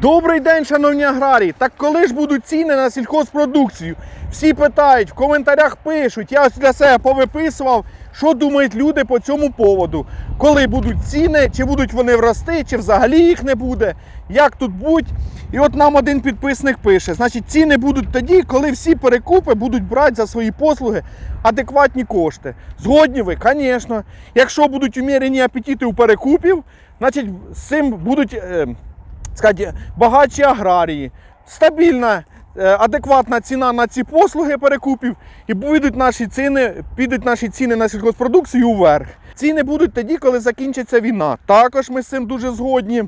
Добрий день, шановні аграрії! Так коли ж будуть ціни на сільхозпродукцію? Всі питають, в коментарях пишуть. Я ось для себе повиписував, що думають люди по цьому поводу. Коли будуть ціни, чи будуть вони рости, чи взагалі їх не буде, як тут будь. І от нам один підписник пише: значить, ціни будуть тоді, коли всі перекупи будуть брати за свої послуги адекватні кошти. Згодні ви, звісно. Якщо будуть умірені апетити у перекупів, значить з цим будуть. Сказати, багатші аграрії, стабільна, е, адекватна ціна на ці послуги перекупів, і будуть наші ціни, підуть наші ціни на сільхозпродукцію вверх. Ціни будуть тоді, коли закінчиться війна. Також ми з цим дуже згодні.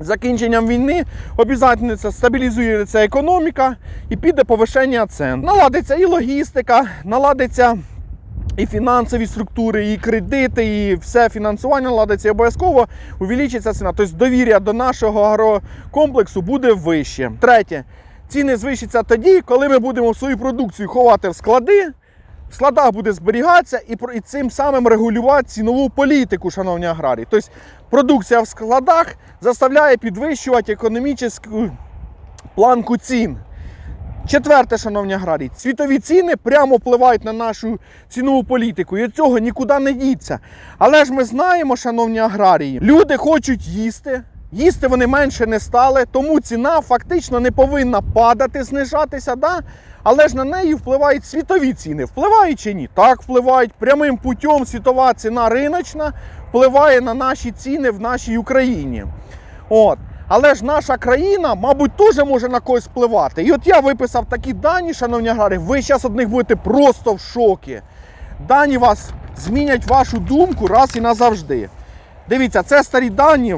Закінченням війни обов'язково стабілізується економіка і піде повишення цен. Наладиться і логістика, наладиться і фінансові структури, і кредити, і все фінансування наладиться і обов'язково увеличиться ціна. Тобто довір'я до нашого агрокомплексу буде вище. Третє, ціни звищаться тоді, коли ми будемо свою продукцію ховати в склади. В складах буде зберігатися і, і цим самим регулювати цінову політику, шановні аграрії. Тобто продукція в складах заставляє підвищувати економічну планку цін. Четверте, шановні аграрії, світові ціни прямо впливають на нашу цінову політику, і від цього нікуди не діться. Але ж ми знаємо, шановні аграрії, люди хочуть їсти. Їсти вони менше не стали, тому ціна фактично не повинна падати, знижатися. Да? Але ж на неї впливають світові ціни. Впливають чи ні? Так, впливають прямим путем світова ціна риночна впливає на наші ціни в нашій Україні. От. Але ж наша країна, мабуть, теж може на когось впливати. І от я виписав такі дані, шановні аграрії, ви зараз одних будете просто в шокі. Дані вас змінять вашу думку раз і назавжди. Дивіться, це старі дані.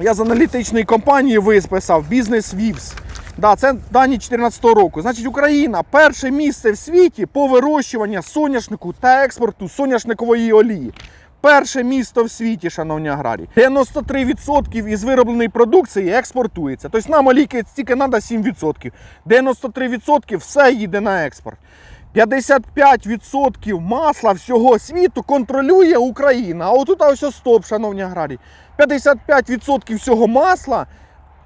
Я з аналітичної компанії виписав Business Weaves. Да, це дані 2014 року. Значить, Україна перше місце в світі по вирощуванню соняшнику та експорту соняшникової олії. Перше місто в світі, шановні аграрії. 93% із виробленої продукції експортується. Тобто нам олійки стільки треба 7%. 93% все їде на експорт. 55% масла всього світу контролює Україна. А отут ось стоп, шановні аграрії. 55% всього масла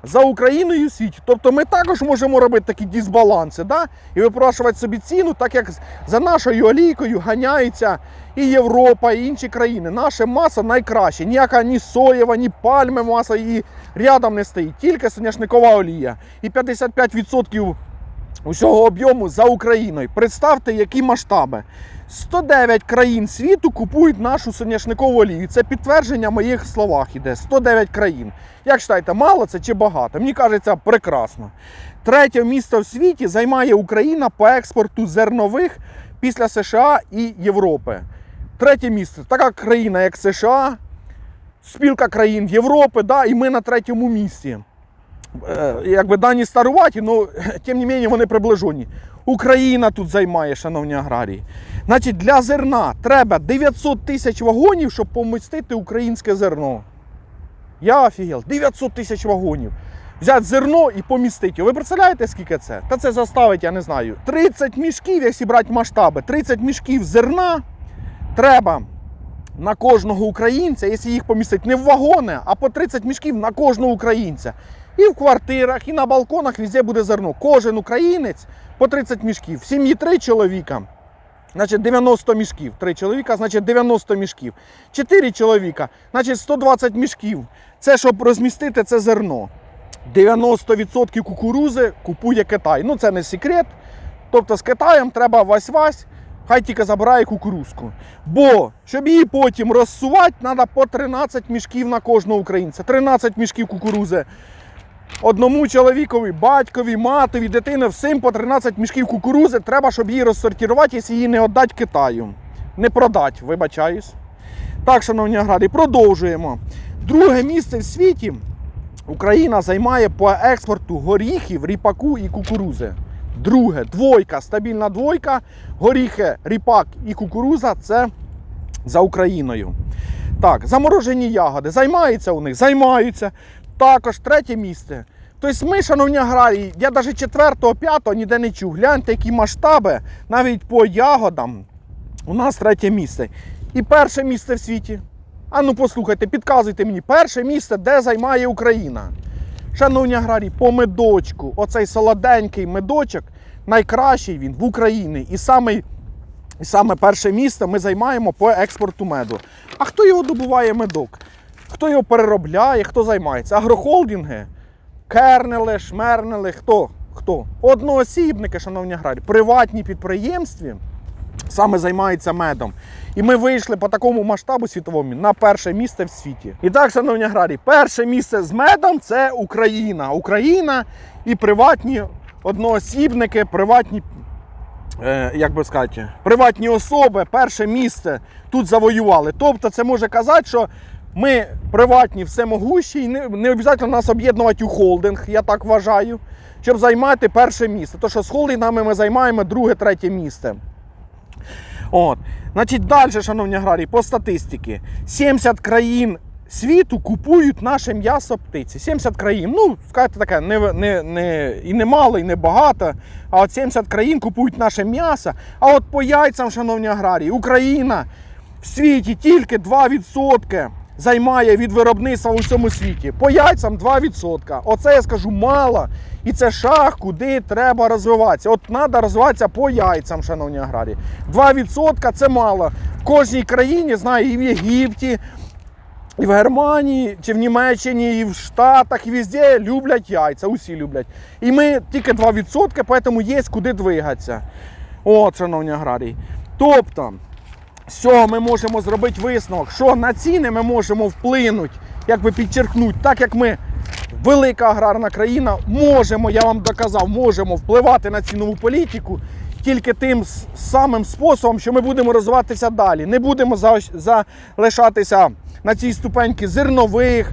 за Україною в світі. Тобто ми також можемо робити такі дисбаланси, да? і випрошувати собі ціну, так як за нашою олійкою ганяється і Європа, і інші країни. Наша маса найкраща. Ніяка ні соєва, ні пальми маса її рядом не стоїть. Тільки соняшникова олія. І 55% усього об'єму за Україною. Представте, які масштаби. 109 країн світу купують нашу соняшникову олію. Це підтвердження моїх словах іде. 109 країн. Як вважаєте, мало це чи багато? Мені кажеться, прекрасно. Третє місце в світі займає Україна по експорту зернових після США і Європи. Третє місце. Така країна, як США, спілка країн Європи, да, і ми на третьому місці. Е, якби дані старуваті, але тим не менше вони приближені. Україна тут займає, шановні аграрії. Значить, для зерна треба 900 тисяч вагонів, щоб помістити українське зерно. Я офігел, 900 тисяч вагонів. Взяти зерно і помістити. Ви представляєте, скільки це? Та це заставить, я не знаю. 30 мішків, якщо брати масштаби, 30 мішків зерна треба на кожного українця, якщо їх помістити не в вагони, а по 30 мішків на кожного українця. І в квартирах, і на балконах везде буде зерно. Кожен українець по 30 мішків. В сім'ї 3 чоловіка. Значить 90 мішків. 3 чоловіка, значить 90 мішків. 4 чоловіка, значить 120 мішків. Це щоб розмістити це зерно. 90% кукурузи купує Китай. Ну це не секрет. Тобто з Китаєм треба вась-вась, хай тільки забирає кукурузку. Бо щоб її потім розсувати, треба по 13 мішків на кожного українця. 13 мішків кукурузи. Одному чоловікові, батькові, матові, дитини, всім по 13 мішків кукурузи треба, щоб її розсортувати, якщо її не віддати Китаю. Не продать, вибачаюсь. Так, шановні аграрії, продовжуємо. Друге місце в світі Україна займає по експорту горіхів, ріпаку і кукурузи. Друге, двойка, стабільна двойка, горіхи, ріпак і кукуруза це за Україною. Так, заморожені ягоди. Займаються у них? Займаються. Також третє місце. Тобто ми, шановні аграрії, я навіть четвертого, п'ятого ніде не чув. Гляньте, які масштаби, навіть по ягодам. У нас третє місце. І перше місце в світі. А ну послухайте, підказуйте мені, перше місце, де займає Україна. Шановні аграрії, по медочку, оцей солоденький медочок, найкращий він в Україні. І самий, і саме перше місце ми займаємо по експорту меду. А хто його добуває медок? Хто його переробляє, хто займається? Агрохолдинги, кернели, шмернели, хто? Хто? Одноосібники, шановні аграрії, приватні підприємстві саме займаються медом. І ми вийшли по такому масштабу світовому на перше місце в світі. І так, шановні аграрії, перше місце з медом це Україна. Україна і приватні одноосібники, приватні, е, як би сказати, приватні особи перше місце тут завоювали. Тобто, це може казати, що ми приватні всемогущі, і не, не обов'язково нас об'єднувати у холдинг, я так вважаю, щоб займати перше місце. То що з холдингами ми займаємо друге, третє місце. От. Значить, далі, шановні аграрії, по статистиці. 70 країн світу купують наше м'ясо птиці. 70 країн. Ну, скажете таке, не, не, не, і не мало, і не багато. А от 70 країн купують наше м'ясо. А от по яйцям, шановні аграрії, Україна в світі тільки 2% займає від виробництва у всьому світі. По яйцям 2%. Оце я скажу мало. І це шаг, куди треба розвиватися. От треба розвиватися по яйцям, шановні аграрії. 2% це мало. В кожній країні, знаю, і в Єгипті, і в Германії, чи в Німеччині, і в Штатах, і везде люблять яйця. Усі люблять. І ми тільки 2%, тому є куди двигатися. От, шановні аграрії. Тобто, з цього ми можемо зробити висновок, що на ціни ми можемо вплинути, як би підчеркнути, так як ми велика аграрна країна, можемо, я вам доказав, можемо впливати на цінову політику тільки тим самим способом, що ми будемо розвиватися далі. Не будемо залишатися на цій ступеньці зернових,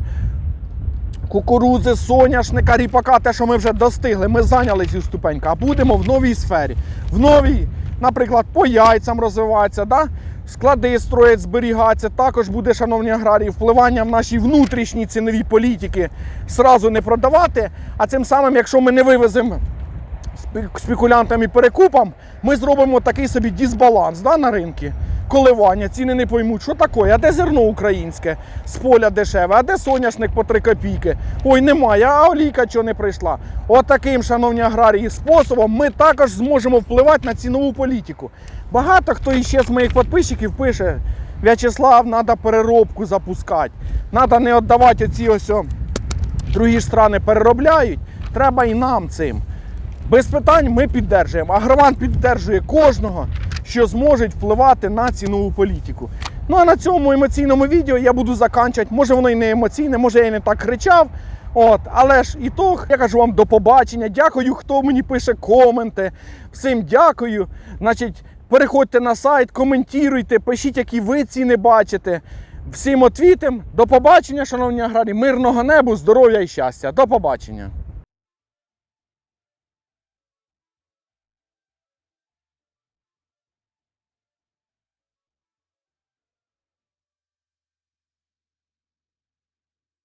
кукурудзи, соняшника, ріпака, те, що ми вже достигли, ми зайняли цю ступеньку, а будемо в новій сфері. В новій, наприклад, по яйцям розвиватися, да? Склади строять, зберігатися. Також буде, шановні аграрії, впливання в наші внутрішні цінові політики сразу не продавати. А цим самим, якщо ми не вивеземо спекулянтам і перекупам, ми зробимо такий собі дисбаланс да, на ринку. Коливання, ціни не поймуть, що таке, а де зерно українське з поля дешеве, а де соняшник по 3 копійки. Ой, немає, а олійка чого не прийшла. Отаким, шановні аграрії, способом ми також зможемо впливати на цінову політику. Багато хто іще з моїх підписчиків пише: В'ячеслав, треба переробку запускати. Треба не віддавати ці ось другі страни переробляють. Треба і нам цим. Без питань ми піддержуємо. Агрован піддержує кожного, що зможе впливати на цінову політику. Ну а на цьому емоційному відео я буду заканчувати. Може воно і не емоційне, може я і не так кричав. От, але ж ітог, я кажу вам до побачення. Дякую, хто мені пише коменти. Всім дякую. Значить, переходьте на сайт, коментуйте, пишіть, які ви ціни бачите. Всім отвітим. До побачення, шановні аграрії, мирного небу, здоров'я і щастя. До побачення.